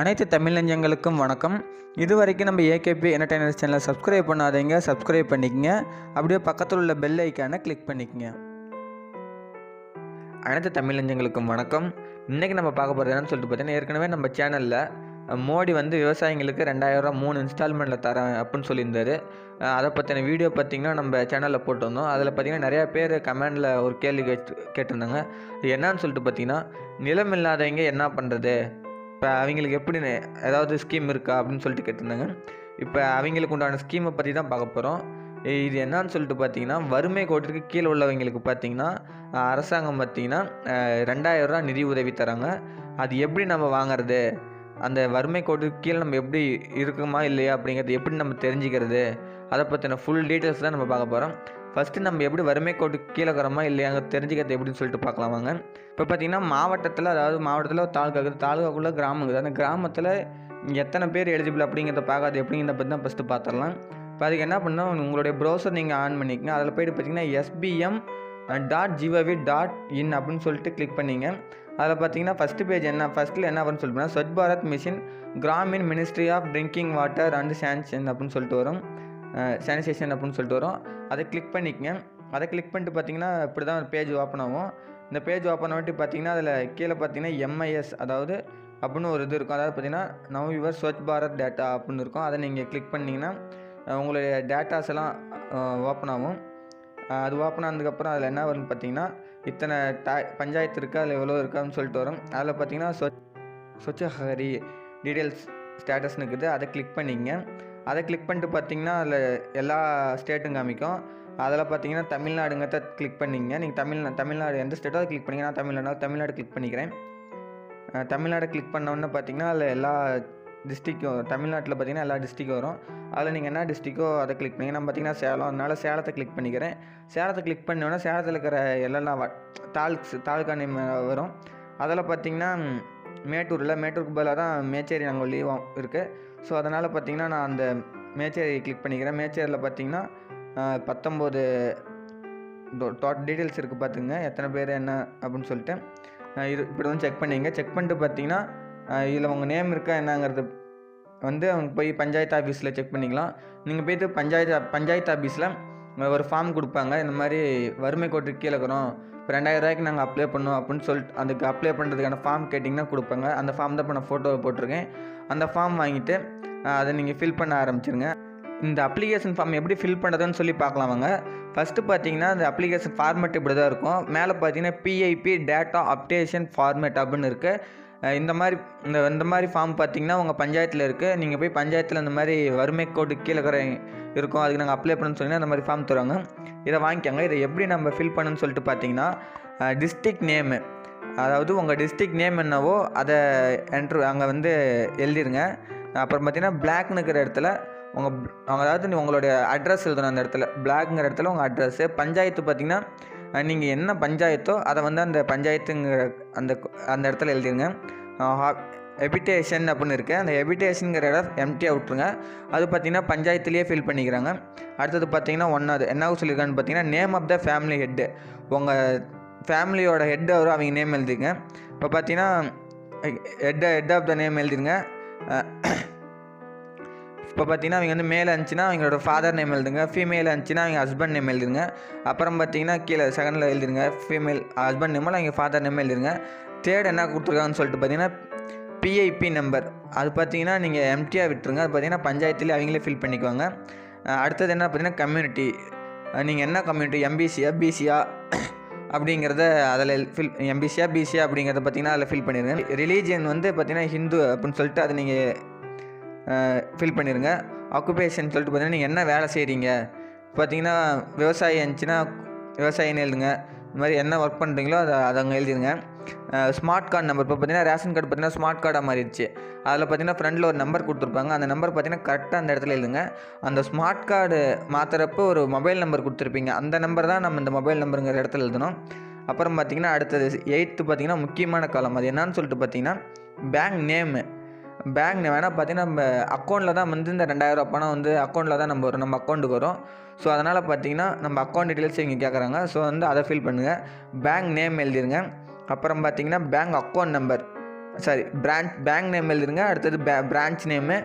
அனைத்து தமிழ் நெஞ்சங்களுக்கும் வணக்கம். இது வரைக்கும் நம்ம ஏகேபி என்டர்டைனர்ஸ் சேனலை சப்ஸ்கிரைப் பண்ணாதீங்க சப்ஸ்கிரைப் பண்ணிக்கங்க. அப்படியே பக்கத்தில் உள்ள பெல் ஐக்கானை கிளிக் பண்ணிக்கங்க. அனைத்து தமிழ் நெஞ்சங்களுக்கும் வணக்கம். இன்றைக்கி நம்ம பார்க்க போகிறது என்னன்னு சொல்லிட்டு பார்த்தீங்கன்னா ஏற்கனவே நம்ம சேனலில் மோடி வந்து விவசாயிங்களுக்கு ரெண்டாயிரரூவா மூணு இன்ஸ்டால்மெண்ட்டில் தரேன் அப்படின்னு சொல்லியிருந்தார். அதை பற்றின வீடியோ பார்த்திங்கன்னா நம்ம சேனலில் போட்டிருந்தோம். அதில் பார்த்திங்கன்னா நிறையா பேர் கமெண்டில் ஒரு கேள்வி கேட்டு கேட்டிருந்தாங்க. அது என்னன்னு சொல்லிட்டு பார்த்தீங்கன்னா நிலம் இல்லாதவங்க என்ன பண்ணுறது இப்போ அவங்களுக்கு எப்படி ஏதாவது ஸ்கீம் இருக்கா அப்படின்னு சொல்லிட்டு கேட்டிருந்தாங்க. இப்போ அவங்களுக்கு உண்டான ஸ்கீமை பற்றி தான் பார்க்க போகிறோம் இது என்னன்னு சொல்லிட்டு பார்த்தீங்கன்னா வறுமை கோட்டிற்கு கீழே உள்ளவங்களுக்கு பார்த்தீங்கன்னா அரசாங்கம் பார்த்தீங்கன்னா ரெண்டாயிரம் ரூபா நிதி உதவி தராங்க. அது எப்படி நம்ம வாங்குறது? அந்த வறுமை கோட்டுக்கு கீழே நம்ம எப்படி இருக்குமா இல்லையா அப்படிங்கிறது எப்படி நம்ம தெரிஞ்சுக்கிறது? அதை பற்றின ஃபுல் டீட்டெயில்ஸ் தான் நம்ம பார்க்க போகிறோம் ஃபஸ்ட்டு நம்ம எப்படி வறுமை கோட்டுக்கு கீழே இருக்கிறோமா இல்லையாங்க தெரிஞ்சுக்கிறது எப்படின்னு சொல்லிட்டு பார்க்கலாம் வாங்க. இப்போ பார்த்தீங்கன்னா மாவட்டத்தில் அதாவது மாவட்டத்தில் தாலுக்கா இருக்குது தாலுக்காக்குள்ளே கிராமம் இருக்குது அந்த கிராமத்தில் எத்தனை பேர் எலிஜிபிள் அப்படிங்கிறத பார்க்காது எப்படிங்கிறத பற்றி தான் ஃபஸ்ட்டு பார்த்துடலாம் இப்போ அதுக்கு என்ன பண்ணால் உங்களுடைய ப்ரௌசர் நீங்கள் ஆன் பண்ணிக்கங்க. அதில் போய்ட்டு பார்த்தீங்கன்னா SPM dot gov dot in அப்படின்னு சொல்லிட்டு கிளிக் பண்ணிங்க. அதில் பார்த்தீங்கன்னா ஃபஸ்ட்டு பேஜ் என்ன ஃபஸ்ட்டில் என்ன அப்படின்னு சொல்லிட்டு Swachh Bharat mission Grameen ministry of drinking water and sanitation அப்படின்னு சொல்லிட்டு வரும். சானிடேஷன் அப்படின்னு சொல்லிட்டு வரும். அதை கிளிக் பண்ணிக்கங்க. அதை கிளிக் பண்ணிட்டு பார்த்தீங்கன்னா இப்படி தான் பேஜ் ஓப்பன் ஆகும். இந்த பேஜ் ஓப்பன் ஆகிட்டு பார்த்தீங்கன்னா அதில் கீழே பார்த்தீங்கன்னா எம்ஐஎஸ் அதாவது அப்படின்னு ஒரு இது இருக்கும். அதாவது பார்த்தீங்கன்னா know your Swachh Bharat data அப்படின்னு இருக்கும். அதை நீங்கள் கிளிக் பண்ணிங்கன்னா உங்களுடைய டேட்டாஸ் எல்லாம் ஓப்பன் ஆகும். அது ஓப்பன் ஆனதுக்கப்புறம் அதில் என்ன வரும்னு பார்த்தீங்கன்னா இத்தனை டா பஞ்சாயத்து இருக்கா அதில் எவ்வளோ இருக்கான்னு சொல்லிட்டு வரும். அதில் பார்த்தீங்கன்னா ஸ்வச் ஸ்வச்ச டீட்டெயில்ஸ் ஸ்டேட்டஸ்னு இருக்குது. அதை கிளிக் பண்ணிங்க அதை கிளிக் பண்ணிட்டு பார்த்தீங்கன்னா அதில் எல்லா ஸ்டேட்டும் காமிக்கும். அதில் பார்த்தீங்கன்னா தமிழ்நாடுங்கிறத கிளிக் பண்ணிங்க. நீங்கள் தமிழ் தமிழ்நாடு எந்த ஸ்டேட்டோ அதை கிளிக் பண்ணிங்க நான் தமிழ்நாடு தமிழ்நாடு கிளிக் பண்ணிக்கிறேன். தமிழ்நாடை தமிழ்நாடு கிளிக் பண்ண பார்த்தீங்கன்னா அதில் எல்லா டிஸ்ட்ரிக்கும் தமிழ்நாட்டில் பார்த்தீங்கன்னா எல்லா டிஸ்ட்ரிக்கும் வரும். அதில் நீங்கள் என்ன டிஸ்ட்ரிக்கோ அதை கிளிக் பண்ணிங்க. நான் பார்த்தீங்கன்னா சேலம் அதனால் சேலத்தை கிளிக் பண்ணிக்கிறேன். சேலத்தை கிளிக் பண்ணோன்னா சேலத்தில் இருக்கிற எல்லா தாலுக்ஸ் தாலுக்கா நேம் வரும். அதில் பார்த்தீங்கன்னா மேட்டூரில் மேட்டூருக்கு பதிலாக தான் மேச்சேரி நாங்கள் லீவாக இருக்குது ஸோ அதனால் பார்த்தீங்கன்னா நான் அந்த மேச்சேரி கிளிக் பண்ணிக்கிறேன். மேச்சேரியில் பார்த்திங்கன்னா பத்தொம்போது டோட்டல் டீட்டெயில்ஸ் இருக்குது பார்த்துங்க. எத்தனை பேர் என்ன அப்படின்னு சொல்லிட்டு இது இப்படி வந்து செக் பண்ணிங்க. செக் பண்ணிட்டு பார்த்தீங்கன்னா இதில் உங்கள் நேம் இருக்கா என்னங்கிறது வந்து அவங்க போய் பஞ்சாயத்து ஆஃபீஸில் செக் பண்ணிக்கலாம். நீங்கள் போயிட்டு பஞ்சாயத்து பஞ்சாயத்து ஆஃபீஸில் ஒரு ஃபார்ம் கொடுப்பாங்க. இந்த மாதிரி வறுமை கோட்டுக்கு கீழே இருக்கிறோம். ரெண்டாயிரம் ரூபாய்க்கு நாங்கள் அப்ளை பண்ணோம் அப்படின்னு சொல்லிட்டு அதுக்கு அப்ளை பண்ணுறதுக்கான ஃபார்ம் கேட்டிங்கன்னா கொடுப்பாங்க. அந்த ஃபார்ம் தான் இப்போ நான் ஃபோட்டோவை போட்டிருக்கேன். அந்த ஃபார்ம் வாங்கிட்டு அதை நீங்கள் ஃபில் பண்ண ஆரம்பிச்சிருங்க. இந்த அப்ளிகேஷன் ஃபார்ம் எப்படி ஃபில் பண்ணுறதுன்னு சொல்லி பார்க்கலாம் வாங்க. ஃபஸ்ட்டு பார்த்தீங்கன்னா இந்த அப்ளிகேஷன் ஃபார்மேட் இப்படி தான் இருக்கும். மேலே பார்த்தீங்கன்னா பிஐபி டேட்டா அப்டேஷன் ஃபார்மேட் அப்படின்னு இருக்குது இந்த மாதிரி இந்த இந்த மாதிரி ஃபார்ம் பார்த்தீங்கன்னா உங்கள் பஞ்சாயத்தில் இருக்குது நீங்கள் போய் பஞ்சாயத்தில் இந்த மாதிரி வறுமை கோட்டு கீழே இருக்கிற இருக்கும். அதுக்கு நாங்கள் அப்ளை பண்ணணும்னு சொன்னிங்கன்னா அந்த மாதிரி ஃபார்ம் தருவாங்க. இதை வாங்கிக்கோங்க. இதை எப்படி நம்ம ஃபில் பண்ணணும்னு சொல்லிட்டு பார்த்தீங்கன்னா டிஸ்ட்ரிக் நேமு அதாவது உங்கள் டிஸ்ட்ரிக்ட் நேம் என்னவோ அதை என்ட்ரு அங்கே வந்து எழுதிருங்க. அப்புறம் பார்த்தீங்கன்னா பிளாக்னு இருக்கிற இடத்துல உங்கள் அதாவது உங்களுடைய அட்ரஸ் எழுதணும் அந்த இடத்துல. பிளாக்ங்கிற இடத்துல உங்கள் அட்ரஸ்ஸு பஞ்சாயத்து பார்த்தீங்கன்னா நீங்கள் என்ன பஞ்சாயத்தோ அதை வந்து அந்த பஞ்சாயத்துங்கிற அந்த அந்த இடத்துல எழுதிருங்க. எபிட்டேஷன் அப்படின்னு இருக்குது அந்த எபிட்டேஷனுங்கிற இடம் எம்டியாக விட்ருங்க அது பார்த்தீங்கன்னா பஞ்சாயத்துலேயே ஃபில் பண்ணிக்கிறாங்க. அடுத்தது பார்த்தீங்கன்னா ஒன்றாவது என்ன சொல்லியிருக்கான்னு பார்த்தீங்கன்னா name of the family head உங்கள் ஃபேமிலியோட ஹெட் வரும் அவங்க நேம் எழுதிங்க இப்போ பார்த்தீங்கன்னா head head of the name எழுதிருங்க. இப்போ பார்த்தீங்கன்னா அவங்க வந்து மேலே இருந்துச்சுன்னா அவங்களோட ஃபாதர் நேம் எழுதுங்க ஃபீமேல் இருந்துச்சுன்னா அவங்க ஹஸ்பண்ட் நேம் எழுதுங்க அப்புறம் பார்த்தீங்கன்னா கீழே செகண்டில் எழுதிருங்க ஃபீமேல் ஹஸ்பண்ட் நேமில் அவங்க ஃபாதர் நேம் எழுதிருங்க. தேர்ட் என்ன கொடுத்துருக்காங்கன்னு சொல்லிட்டு பார்த்தீங்கன்னா பிஐபி நம்பர் அது பார்த்தீங்கன்னா நீங்கள் எம்டியாக விட்டுருங்க. அது பார்த்தீங்கன்னா பஞ்சாயத்துலேயே அவங்களே ஃபில் பண்ணிக்குவாங்க. அடுத்தது என்ன பார்த்தீங்கன்னா கம்யூனிட்டி நீங்கள் என்ன கம்யூனிட்டி எம்பிசியா பிசியா அப்படிங்கிறத அதில் ஃபில் எம்பிசியா பிசியா அப்படிங்கிறத பார்த்தீங்கன்னா அதில் ஃபில் பண்ணிடுங்க ரிலீஜியன் வந்து பார்த்தீங்கன்னா ஹிந்து அப்படின்னு சொல்லிட்டு அதை நீங்கள் ஃபில் பண்ணிடுங்க ஆக்குபேஷன் சொல்லிட்டு பார்த்தீங்கன்னா நீங்கள் என்ன வேலை செய்கிறீங்க பார்த்தீங்கன்னா விவசாயி இருந்துச்சுன்னா விவசாயின்னு எழுதுங்க. இந்த மாதிரி என்ன ஒர்க் பண்ணுறீங்களோ அதை அதை அங்கே எழுதிருங்க. ஸ்மார்ட் கார்டு நம்பர் இப்போ பார்த்தீங்கன்னா ரேஷன் கார்டு பார்த்தீங்கன்னா ஸ்மார்ட் கார்டாக மாறிடுச்சு. அதில் பார்த்தீங்கன்னா ஃப்ரண்டில் ஒரு நம்பர் கொடுத்துருப்பாங்க. அந்த நம்பர் பார்த்தீங்கன்னா கரெக்டாக அந்த இடத்துல எழுதுங்க. அந்த ஸ்மார்ட் கார்டு மாற்றுறப்போ ஒரு மொபைல் நம்பர் கொடுத்துருப்பீங்க. அந்த நம்பர் தான் நம்ம இந்த மொபைல் நம்பருங்கிற இடத்துல எழுதணும். அப்புறம் பார்த்தீங்கன்னா அடுத்தது எயித்து பார்த்தீங்கன்னா முக்கியமான காலம் அது என்னன்னு சொல்லிட்டு பார்த்தீங்கன்னா பேங்க் நேமு பேங்க் வேணால் பார்த்தீங்கன்னா நம்ம அக்கௌண்ட்டில் தான் வந்து இந்த ரெண்டாயிரம் பணம் வந்து அக்கௌண்ட்டில் தான் நம்ம வரும் நம்ம அக்கௌண்ட்டுக்கு வரும். ஸோ அதனால் பார்த்தீங்கன்னா நம்ம அக்கௌண்ட் டீட்டெயில்ஸ் இங்கே கேட்குறாங்க ஸோ வந்து அதை ஃபில் பண்ணுங்கள் பேங்க் நேம் எழுதிருங்க. அப்புறம் பார்த்தீங்கன்னா bank account number sorry branch bank name எழுதிருங்க. அடுத்தது பே பிரான்ச் நேமு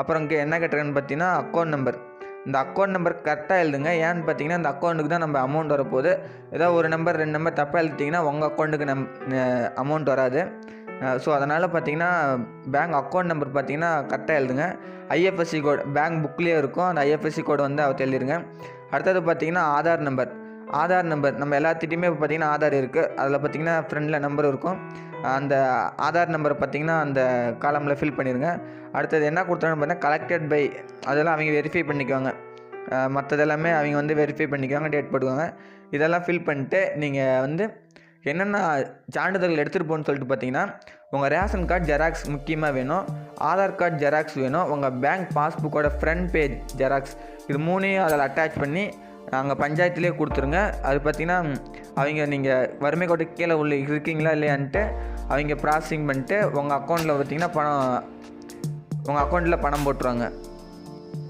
அப்புறம் இங்கே என்ன கேட்டிருக்கேன்னு பார்த்தீங்கன்னா அக்கௌண்ட் நம்பர் இந்த அக்கௌண்ட் நம்பர் கரெக்டாக எழுதுங்க. ஏன்னு பார்த்தீங்கன்னா இந்த அக்கௌண்ட்டுக்கு தான் நம்ம அமௌண்ட் வரப்போகுது. ஏதோ ஒரு நம்பர் ரெண்டு நம்பர் தப்பாக எழுதிட்டிங்கன்னா உங்கள் அக்கௌண்ட்டுக்கு நம் அமௌண்ட் வராது. ஸோ அதனால் பார்த்தீங்கன்னா பேங்க் அக்கௌண்ட் நம்பர் பார்த்தீங்கன்னா கரெக்டாக எழுதுங்க. ஐஎஃப்எஸ்சி கோட் பேங்க் புக்லேயே இருக்கும். அந்த ஐஎஃப்எஸ்சி கோடு வந்து அவற்றை எழுதிருங்க. அடுத்தது பார்த்தீங்கன்னா ஆதார் நம்பர் ஆதார் நம்பர் நம்ம எல்லாத்திட்டையுமே இப்போ பார்த்தீங்கன்னா ஆதார் இருக்குது அதில் பார்த்தீங்கன்னா ஃப்ரெண்டில் நம்பர் இருக்கும். அந்த ஆதார் நம்பரை பார்த்தீங்கன்னா அந்த காலமில் ஃபில் பண்ணிடுங்க அடுத்தது என்ன கொடுத்தாங்கன்னு பார்த்தீங்கன்னா கலெக்டட் பை அதெல்லாம் அவங்க வெரிஃபை பண்ணிக்குவாங்க. மற்றதெல்லாமே அவங்க வந்து வெரிஃபை பண்ணிக்குவாங்க டேட் போட்டுக்குவாங்க. இதெல்லாம் ஃபில் பண்ணிட்டு நீங்கள் வந்து என்னென்ன சான்றிதழ்கள் எடுத்துகிட்டு போகணும்னு சொல்லிட்டு பார்த்தீங்கன்னா உங்கள் ரேஷன் கார்டு ஜெராக்ஸ் முக்கியமாக வேணும் ஆதார் கார்டு ஜெராக்ஸ் வேணும் உங்கள் பேங்க் பாஸ்புக்கோட ஃப்ரண்ட் பேஜ் ஜெராக்ஸ் இது மூணையும் அதில் அட்டாச் பண்ணி அங்கே பஞ்சாயத்துலேயே கொடுத்துருங்க. அது பார்த்தீங்கன்னா அவங்க நீங்கள் வறுமை கோட்டை கீழே உள்ள இருக்கீங்களா இல்லையான்ட்டு அவங்க ப்ராசஸிங் பண்ணிட்டு உங்கள் அக்கௌண்ட்டில் பார்த்தீங்கன்னா பணம் உங்கள் அக்கௌண்ட்டில் பணம் போட்டுருவாங்க.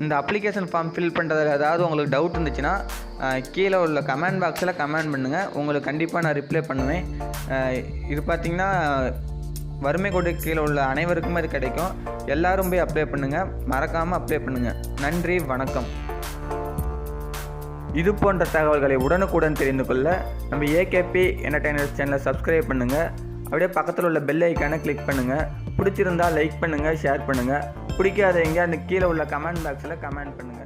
இந்த அப்ளிகேஷன் ஃபார்ம் ஃபில் பண்ணுறதுல ஏதாவது உங்களுக்கு டவுட் இருந்துச்சுன்னா கீழே உள்ள கமெண்ட் பாக்ஸில் கமெண்ட் பண்ணுங்கள் உங்களுக்கு கண்டிப்பாக நான் ரிப்ளை பண்ணுவேன். இது பார்த்திங்கன்னா வறுமை கோட்டை கீழே உள்ள அனைவருக்குமே இது கிடைக்கும். எல்லோரும் போய் அப்ளை பண்ணுங்கள் மறக்காமல் அப்ளை பண்ணுங்கள் நன்றி வணக்கம். இது போன்ற தகவல்களை உடனுக்குடன் தெரிந்து கொள்ள நம்ம ஏகேபி என்டர்டைனர் சேனலை சப்ஸ்கிரைப் பண்ணுங்கள் அப்படியே பக்கத்தில் உள்ள பெல் ஐக்கானை கிளிக் பண்ணுங்கள் பிடிச்சிருந்தா லைக் பண்ணுங்கள் ஷேர் பண்ணுங்கள் பிடிக்காதவங்க அந்த கீழே உள்ள கமெண்ட் பாக்ஸில் கமெண்ட் பண்ணுங்கள்